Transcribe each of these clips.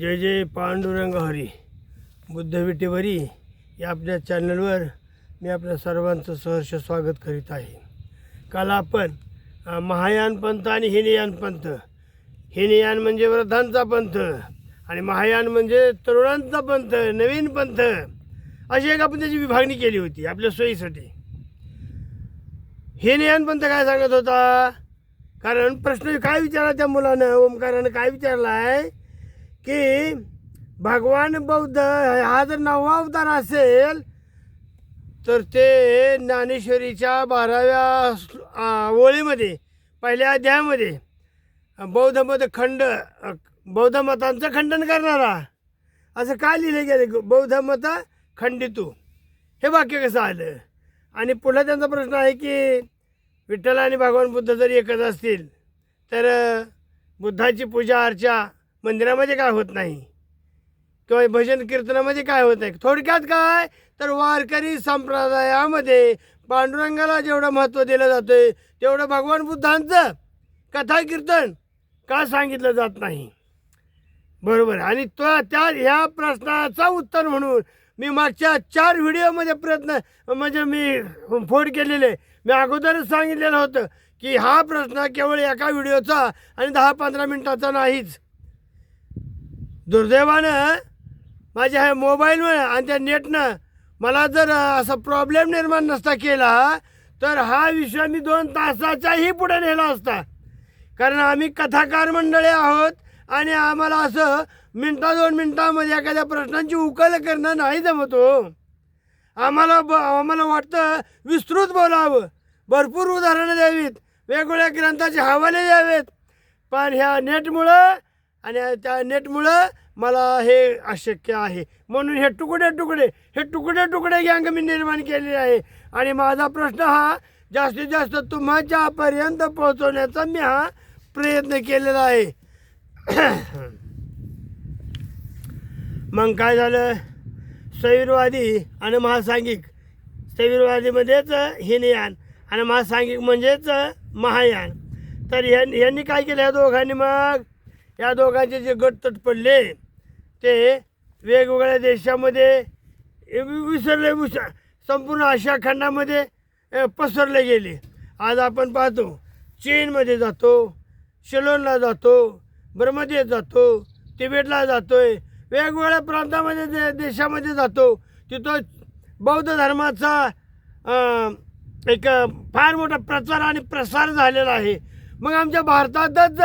जय जय पांडुरंग हरी. बुद्धविटेवरी या आपल्या चॅनलवर मी आपल्या सर्वांचं सहर्ष स्वागत करीत आहे. काल आपण महायान पंथ आणि हिनयान पंथ. हिनयान म्हणजे वृद्धांचा पंथ आणि महायान म्हणजे तरुणांचा पंथ नवीन पंथ. अशी एक आपण त्याची विभागणी केली होती आपल्या सोयीसाठी. हिनयान पंथ काय सांगत होता? कारण प्रश्न काय विचारला त्या मुलानं? ओमकारानं काय विचारला आहे की भगवान बौद्ध हा जर नववा अवतार असेल तर ते ज्ञानेश्वरीच्या बाराव्या ओळीमध्ये पहिल्या अध्यायामध्ये बौद्ध मत खंड बौद्ध मतांचं खंडन करणारा. असं काय लिहिलं गेलं? बौद्ध मत खंडितू. हे वाक्य कसं आलं? आणि पुन्हा त्यांचा प्रश्न आहे की विठ्ठल आणि भगवान बुद्ध जर एकच असतील तर बुद्धाची पूजा अर्चा मंदिरामध्ये काय होत नाही. किंवा भजन कीर्तनामध्ये काय होत नाही. थोडक्यात काय? तर वारकरी संप्रदायामध्ये पांडुरंगाला जेवढं महत्त्व दिलं जातं तेवढं भगवान बुद्धांचं कथा कीर्तन का सांगितलं जात नाही? बरोबर. आणि तो त्या ह्या प्रश्नाचा उत्तर म्हणून मी मागच्या चार व्हिडिओमध्ये प्रयत्न म्हणजे मी फोड केलेले. मी अगोदरच सांगितलेलं होतं की हा प्रश्न केवळ एका व्हिडिओचा आणि दहा पंधरा मिनटाचा नाहीच. दुर्दैवानं माझ्या ह्या मोबाईलमुळे आणि त्या नेटनं मला जर असा प्रॉब्लेम निर्माण नसता केला तर हा विषय मी दोन तासाच्याही पुढे नेला असता. कारण आम्ही कथाकार मंडळी आहोत आणि आम्हाला असं मिनटा दोन मिनटामध्ये एखाद्या प्रश्नांची उकल करणं नाही जमतो. आम्हाला ब आम्हाला वाटतं विस्तृत बोलावं. भरपूर उदाहरणं द्यावीत. वेगवेगळ्या ग्रंथाचे हवाले द्यावेत. पण ह्या नेटमुळं आणि त्या नेटमुळं मला हे अशक्य आहे. म्हणून हे तुकडे तुकडे हे तुकडे तुकडे गँग मी निर्माण केलेले आहे. आणि माझा प्रश्न हा जास्तीत जास्त तुमच्यापर्यंत पोहोचवण्याचा मी हा प्रयत्न केलेला आहे. मग काय झालं? सैरवादी आणि महासांगिक सैरवादीमध्येच हिनयान आणि महासांगिक म्हणजेच महायान. तर यां यांनी काय केलं या दोघांनी मग? या दोघांचे जे गट तट पडले ते वेगवेगळ्या देशामध्ये विसरले विस संपूर्ण आशिया खंडामध्ये पसरले गेले. आज आपण पाहतो चीनमध्ये जातो शिलोनला जातो ब्रह्मदेश जातो तिबेटला जातो आहे वेगवेगळ्या प्रांतामध्ये दे देशामध्ये जातो. तिथं बौद्ध धर्माचा एक फार मोठा प्रचार आणि प्रसार झालेला आहे. मग आमच्या भारतातच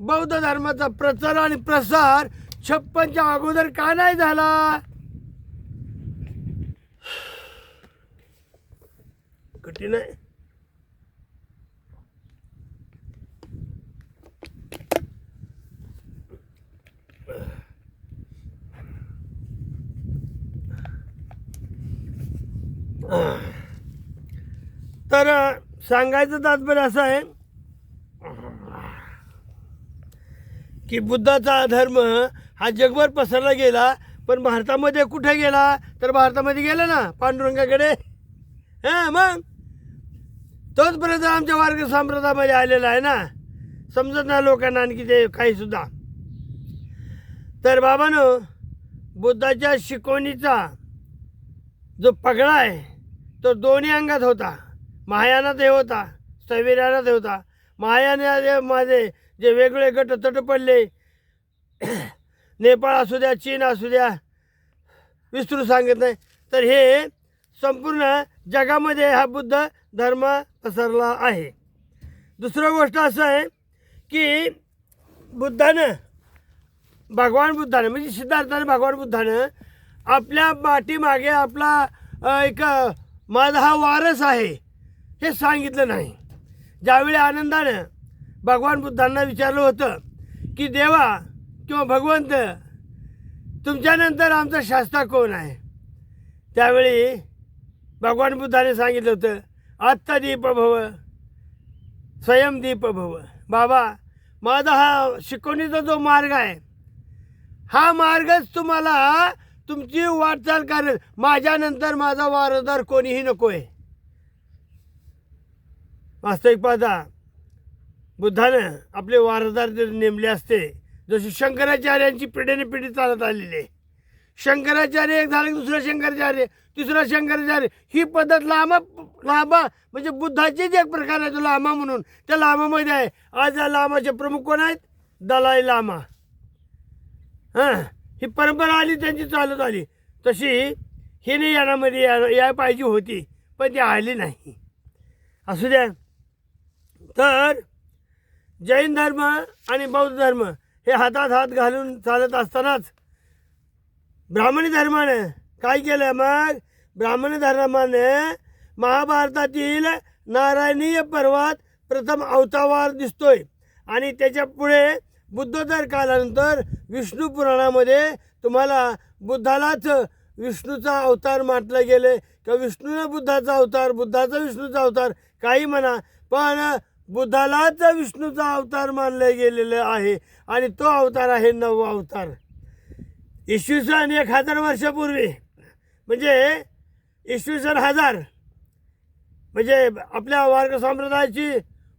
बौद्ध धर्माचा प्रचार आणि प्रसार छप्पनच्या अगोदर का नाही झाला? कठीण आहे. तर सांगायचं तात्पर्य असं आहे की बुद्धाचा धर्म हा जगभर पसरला गेला पण भारतामध्ये कुठे गेला? तर भारतामध्ये गेला ना पांडुरंगाकडे. हां मग? तोच पर्यंत आमच्या वर्ग संप्रदायामध्ये आलेला आहे ना. समजत नाही लोकांना आणखी ते काहीसुद्धा तर बाबानो बुद्धाच्या शिकवणीचा जो पगडा आहे तो दोन्ही अंगात होता. महायानात हे होता स्थैर्यानात होता. महायाना माझे जे वेगळे गट तट पडले. नेपाळ असू द्या चीन असू द्या विस्तृत सांगत नाही. तर हे संपूर्ण जगामध्ये हा बुद्ध धर्म पसरला आहे. दुसरं गोष्ट असं आहे की बुद्धानं भगवान बुद्धानं म्हणजे सिद्धार्थानं भगवान बुद्धानं आपल्या पाठीमागे आपला एक माझा हा वारस आहे हे सांगितलं नाही. ज्यावेळी आनंदानं भगवान बुद्धांना विचारलं होतं की देवा किंवा भगवंत तुमच्यानंतर आमचा शास्ता कोण आहे? त्यावेळी भगवान बुद्धाने सांगितलं होतं आत्तादीप भव स्वयंदीप भव. बाबा माझा हा शिकवणीचा जो मार्ग आहे हा मार्गच तुम्हाला तुमची वाटचाल करेल. माझ्यानंतर माझा वारसदार कोणीही नको आहे वास्तविक पाहता बुद्धानं आपले वारसदार जर नेमले असते जशी शंकराचार्यांची पिढीने पिढी चालत आलेली आहे. शंकराचार्य एक झालं की शंकराचार्य तिसरा शंकराचार्य. ही पद्धत लांबा लांबा म्हणजे बुद्धाचीच एक प्रकार आहे तो लामा म्हणून. त्या लामामध्ये आहे आज या लामाचे प्रमुख कोण आहेत? दलाई लामा. हां ही परंपरा आली त्यांची चालत आली. तशी हिने नाही यानामध्ये या या पाहिजे होती पण ती आली नाही. असू द्या. तर जैन धर्म आणि बौद्ध धर्म हे हातात हात घालून चालत असतानाच ब्राह्मणी धर्माने काय केलं मग? ब्राह्मणी धर्माने महाभारतातील नारायणीय पर्वात प्रथम अवतार दिसतोय. आणि त्याच्या पुढे बुद्धोत्तर कालानंतर विष्णू पुराणामध्ये तुम्हाला बुद्धालाच विष्णूचा अवतार म्हटलं गेले किंवा विष्णूनं बुद्धाचा अवतार बुद्धाचा विष्णूचा अवतार? काही म्हणा. पण बुद्धालाच विष्णूचा अवतार मानलं गेलेलं आहे आणि तो अवतार आहे नव अवतार. इसवी सन एक हजार वर्षापूर्वी म्हणजे इसवी सन हजार म्हणजे आपल्या वार्ग संप्रदायाची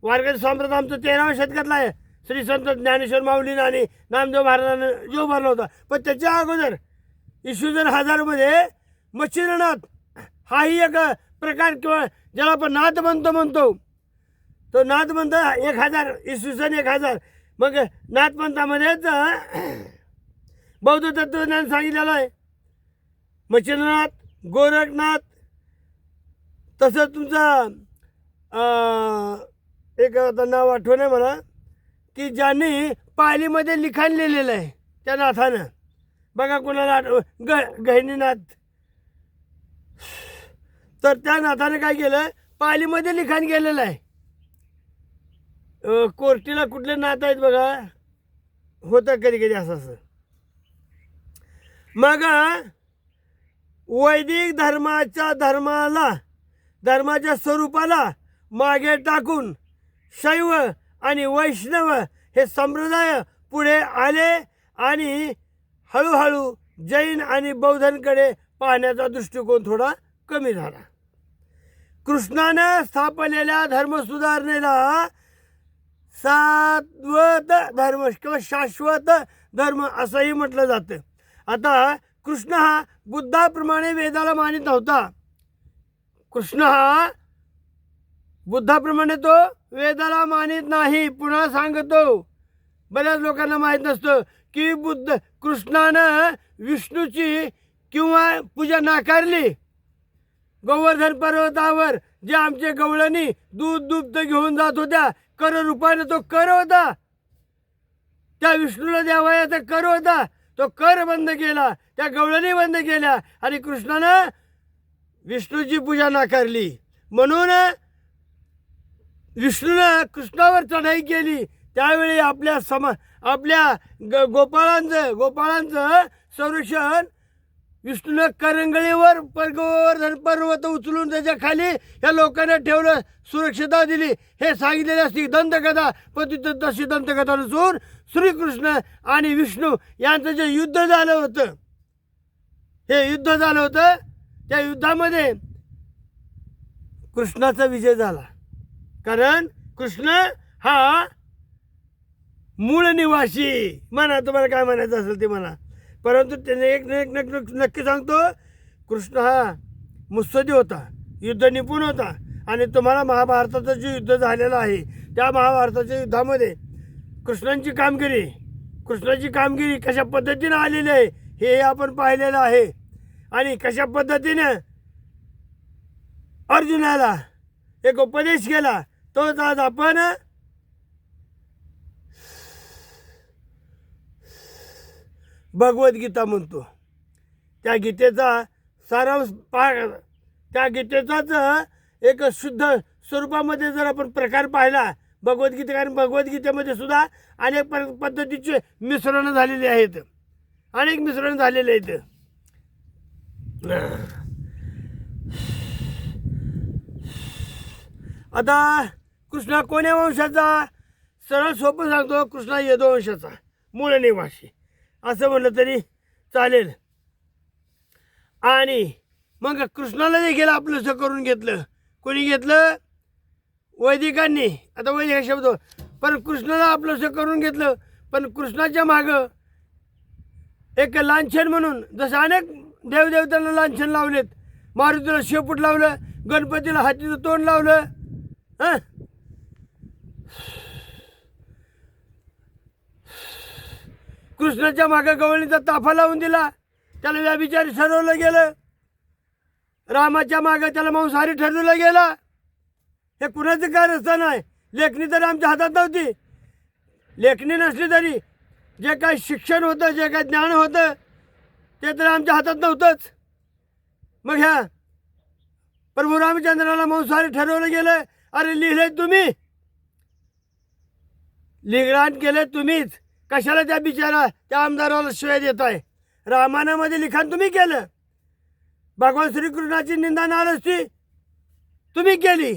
वारकरी संप्रदाय आमचं तेराव्या शतकातला आहे. श्री संत ज्ञानेश्वर माऊलीनं आणि नामदेव महाराजानं जो भरला होता. पण त्याच्या अगोदर इसवी सन हजारमध्ये मच्छिंद्रनाथ हाही एक प्रकार किंवा ज्याला आपण नाथ म्हणतो म्हणतो. तो नाथपंथ एक हजार इसवी सन एक हजार. मग नाथपंथामध्येच बौद्ध तत्वज्ञान सांगितलेलं आहे. मच्छिंद्रनाथ गोरखनाथ तसं तुमचं एक नाव आठवण आहे मला की ज्यांनी पालीमध्ये लिखाण लिहिलेलं आहे त्या नाथानं. बघा कोणाला आठव ग गहिनीनाथ. तर त्या नाथाने काय केलं? पालीमध्ये लिखाण केलेलं आहे. कोर्टीला कुठले नात आहेत बघा? होतं कधी कधी असं असं. मग वैदिक धर्माच्या धर्माला धर्माच्या स्वरूपाला मागे टाकून शैव आणि वैष्णव हे संप्रदाय पुढे आले आणि हळूहळू जैन आणि बौद्धांकडे पाहण्याचा दृष्टिकोन थोडा कमी झाला. कृष्णानं स्थापलेल्या धर्मसुधारणेला सात्वत धर्म किंवा शाश्वत धर्म असंही म्हटलं जातं. आता कृष्ण हा बुद्धाप्रमाणे वेदाला मानित नव्हता. कृष्ण हा बुद्धाप्रमाणे तो वेदाला मानित नाही. पुन्हा सांगतो. बऱ्याच लोकांना माहीत नसतं की बुद्ध कृष्णानं विष्णूची किंवा पूजा नाकारली. गोवर्धन पर्वतावर जे आमचे गवळणी दूध दुप्त घेऊन जात होत्या कर रूपाने तो कर होता. त्या विष्णूला द्यावयाचा कर होता तो कर बंद केला. त्या गवळणी बंद केल्या. आणि कृष्णानं विष्णूची पूजा नाकारली. म्हणून विष्णूनं कृष्णावर चढाई केली. त्यावेळी आपल्या समा आपल्या ग गोपाळांचं गोपाळांचं संरक्षण विष्णूने करंगळीवर पर्गोवर्धन पर्वत उचलून त्याच्याखाली या लोकांना ठेवलं सुरक्षता दिली. हे सांगितलेली असती दंतकथा पण तिथं तशी दंतकथा नसून श्रीकृष्ण आणि विष्णू यांचं जे युद्ध झालं होतं हे युद्ध झालं होतं त्या युद्धामध्ये कृष्णाचा विजय झाला. कारण कृष्ण हा मूळ निवासी. म्हणा तुम्हाला काय म्हणायचं असेल ते म्हणा. परंतु त्याने एक न- एक नक- नक्की सांगतो कृष्ण हा मुत्सदी होता युद्ध निपुण होता आणि तुम्हाला महाभारताचं जे युद्ध झालेलं आहे त्या महाभारताच्या युद्धामध्ये कृष्णांची कामगिरी कृष्णाची कामगिरी कशा पद्धतीनं आलेली आहे हे आपण पाहिलेलं आहे. आणि कशा पद्धतीनं अर्जुनाला एक उपदेश केला तोच आज आपण भगवद्गीता म्हणतो. त्या गीतेचा सारांश पा त्या गीतेचाच एक शुद्ध स्वरूपामध्ये जर आपण प्रकार पाहिला भगवद्गीता कारण भगवद्गीतेमध्ये सुद्धा अनेक प- पद्धतीचे मिश्रण झालेले आहेत. अनेक मिश्रण झालेले आहेत. आता कृष्णा कोण्या वंशाचा? सरळ सोपं सांगतो कृष्णा यदुवंशाचा. मूळ निवासी. असं म्हणलं तरी चालेल. आणि मग कृष्णाला देखील आपलंसं करून घेतलं. कोणी घेतलं? वैदिकांनी. आता वैदिक शब्द. पण कृष्णाला आपलंसं करून घेतलं. पण कृष्णाच्या मागं एक लांछन म्हणून जसं अनेक देवदेवतांना लांछन लावलेत. मारुतीला शेपूट लावलं गणपतीला हातीचं तोंड लावलं हां? कृष्णाच्या मागं गवळणीचा ताफा लावून दिला. त्याला व्याभिचारी ठरवलं गेलं. रामाच्या मागं त्याला मांसाहारी ठरवलं गेला. हे कुणाचं काय रस्ता नाही? लेखणी तर आमच्या हातात नव्हती. लेखणी नसली तरी जे काय शिक्षण होतं जे काय ज्ञान होतं ते तर आमच्या हातात नव्हतंच. मग ह्या प्रभू रामचंद्राला मांसाहारी ठरवलं गेलं. अरे लिहिले तुम्ही. लिखाण केलं तुम्हीच. कशाला त्या बिचारा त्या आमदाराला शिवाय आहे रामायणामध्ये लिखाण तुम्ही केलं. भगवान श्रीकृष्णाची निंदा नारसती तुम्ही केली.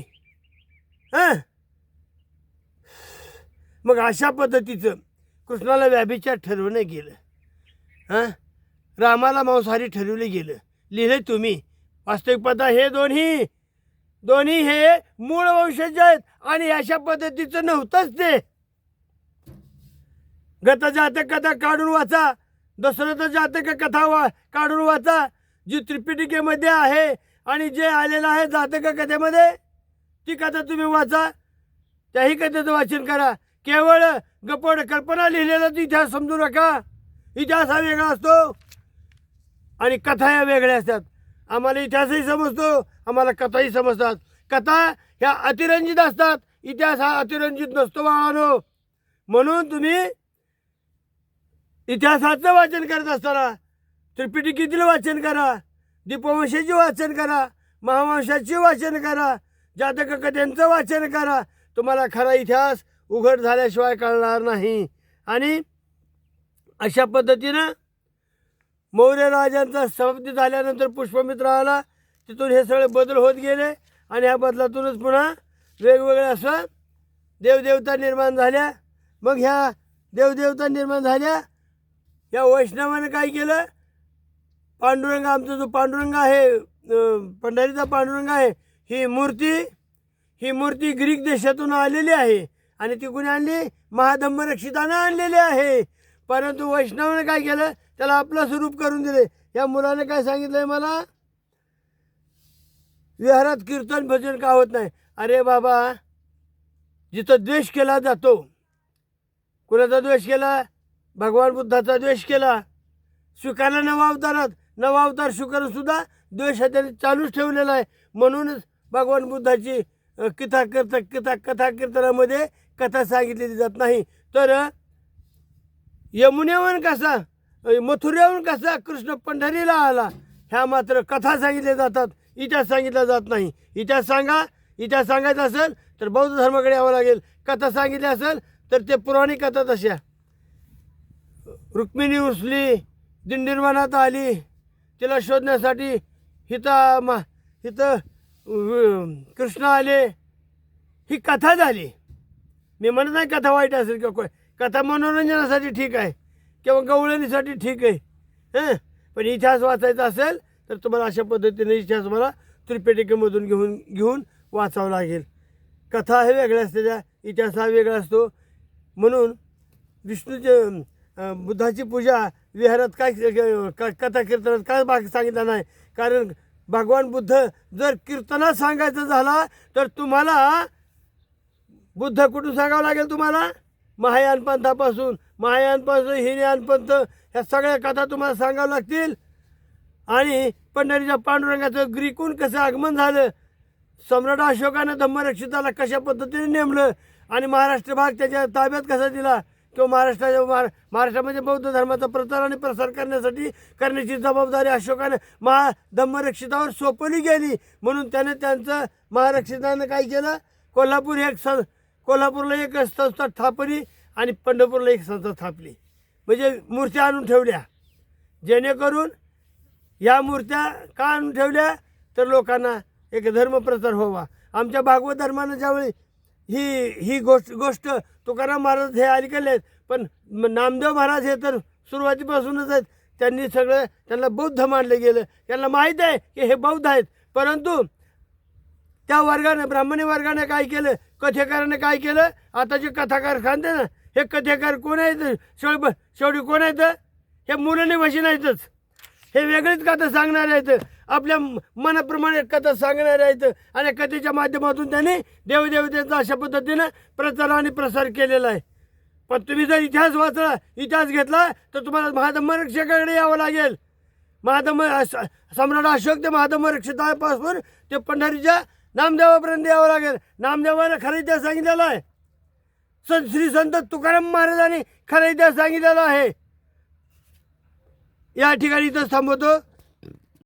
हां? मग अशा पद्धतीचं कृष्णाला व्याभिचार ठरवणं गेलं. हां? रामाला मांसाहारी ठरवलं गेलं. लिहिले तुम्ही. वास्तविक पदा हे दोन्ही दोन्ही हे मूळ वंशज आहेत आणि अशा पद्धतीचं नव्हतंच ते. गत जातक कथा काढून वाचा. दशरथ जातक कथा वा काढून वाचा. जी त्रिपिटिकेमध्ये आहे आणि जे आलेलं आहे जातक कथेमध्ये ती कथा तुम्ही वाचा. त्याही कथेचं वाचन करा. केवळ गपड कल्पना लिहिलेलाच इतिहास समजू नका. इतिहास हा वेगळा असतो. आणि कथा या वेगळ्या असतात. आम्हाला इतिहासही समजतो आम्हाला कथाही समजतात. कथा ह्या अतिरंजित असतात. इतिहास हा अतिरंजित नसतो बाळानो. म्हणून तुम्ही इतिहासाचं वाचन करत असताना त्रिपिटिकीतील वाचन करा दीपवंशाचे वाचन करा महावंशाचे वाचन करा जातक कथ्यांचं वाचन करा. तुम्हाला खरा इतिहास उघड झाल्याशिवाय कळणार नाही. आणि अशा पद्धतीनं मौर्य राजांचा समाप्ती झाल्यानंतर पुष्पमित्र आला तिथून हे सगळे बदल होत गेले आणि ह्या बदलातूनच पुन्हा वेगवेगळ्या असं देवदेवता निर्माण झाल्या. मग ह्या देवदेवता निर्माण झाल्या या वैष्णवाने काय केलं? पांडुरंग आमचा जो पांडुरंग आहे पंढरीचा पांडुरंग आहे ही मूर्ती ही मूर्ती ग्रीक देशातून आलेली आहे आणि ती कुणी आणली महाधम्मरक्षितानं आणलेली आहे. परंतु वैष्णवाने काय केलं? त्याला आपलं स्वरूप करून दिले. या मुलाने काय सांगितलंय मला? विहारात कीर्तन भजन का होत नाही? अरे बाबा जिथं द्वेष केला जातो कुणाचा द्वेष केला? भगवान बुद्धाचा द्वेष केला. स्वीकारला नवा अवतारात. नवा अवतार स्वीकारून सुद्धा द्वेष हा त्याने चालूच ठेवलेला आहे. म्हणूनच भगवान बुद्धाची कथा कीर्त कथा कथा कीर्तनामध्ये कथा सांगितलेली जात नाही. तर यमुनेहून कसा अ, मथुरेहून कसा कृष्ण पंढरीला आला ह्या मात्र कथा सांगितल्या जातात. इतिहास सांगितला जात नाही. इतिहास सांगा. इतिहास सांगायचा असेल तर बौद्ध धर्माकडे यावं लागेल. कथा सांगितली असेल तर ते पुराणिक कथा तशा. रुक्मिणी उचली दिंडीरवनात आली. तिला शोधण्यासाठी हिथं मा हिथं कृष्ण आले. ही कथा झाली. मी म्हणत नाही कथा वाईट असेल किंवा काय कथा मनोरंजनासाठी ठीक आहे किंवा गवळणीसाठी ठीक आहे. हं? पण इतिहास वाचायचा असेल तर तुम्हाला अशा पद्धतीने इतिहास मला त्रिपेटिकेमधून घेऊन घेऊन वाचावं लागेल. कथा हे वेगळ्या असते त्या इतिहास हा वेगळा असतो. म्हणून विष्णूचे बुद्धाची पूजा विहारात काय क- कथा कीर्तनात काय भाग सांगितलं नाही? कारण भगवान बुद्ध जर कीर्तनात सांगायचं झाला तर तुम्हाला बुद्ध कुठून सांगावं लागेल तुम्हाला? महायान पंथापासून महायानपासून हिनयान पंथ ह्या सगळ्या कथा तुम्हाला सांगावं लागतील. आणि पंढरीच्या पांडुरंगाचं ग्रीकून कसं आगमन झालं? सम्राट अशोकानं धम्मरक्षिताला कशा पद्धतीने नेमलं? आणि महाराष्ट्र भाग त्याच्या ताब्यात कसा दिला? किंवा महाराष्ट्राच्या महा महाराष्ट्रामध्ये बौद्ध धर्माचा प्रचार आणि प्रसार करण्यासाठी करण्याची जबाबदारी अशोकाने महा धम्मरक्षितावर सोपवली गेली. म्हणून त्याने त्यांचं महारक्षितानं काय केलं? कोल्हापूर एक सं कोल्हापूरला एक संस्था स्थापली आणि पंढरपूरला एक संस्था स्थापली. म्हणजे मूर्त्या आणून ठेवल्या. जेणेकरून या मूर्त्या का आणून ठेवल्या? तर लोकांना एक धर्मप्रचार व्हावा. आमच्या भागवत धर्मानं ज्यावेळी ही ही गोष्ट गोष्ट तुकाराम महाराज हे ऐकलेले आहेत. पण नामदेव महाराज हे तर सुरुवातीपासूनच आहेत. त्यांनी सगळं त्यांना बौद्ध मानलं गेलं. त्यांना माहीत आहे की हे बौद्ध आहेत. परंतु त्या वर्गाने ब्राह्मणी वर्गाने काय केलं? कथेकाराने काय केलं? आता जे कथाकार खांदे ना हे कथेकार कोण आहेत? शेवटी शेवटी कोण आहेत? हे मुलांनी भाषी नाहीतच. हे वेगळीच कथा सांगणारे आहेत. आपल्या मनाप्रमाणे कथा सांगणारे आहेत आणि कथेच्या माध्यमातून त्यांनी देवदेवतेचा अशा पद्धतीनं प्रचार आणि प्रसार केलेला आहे. पण तुम्ही जर इतिहास वाचला इतिहास घेतला तर तुम्हाला महाधम्मरक्षकाकडे यावं लागेल. महाधम्म सम्राट अशोक ते महाधम्मरक्षतापासून ते पंढरीच्या नामदेवापर्यंत यावं लागेल. नामदेवानं खरं इतिहास सांगितलेला आहे. संत श्री संत तुकाराम महाराजांनी खरं इतिहास सांगितलेला आहे. या ठिकाणी इथं थांबवतो.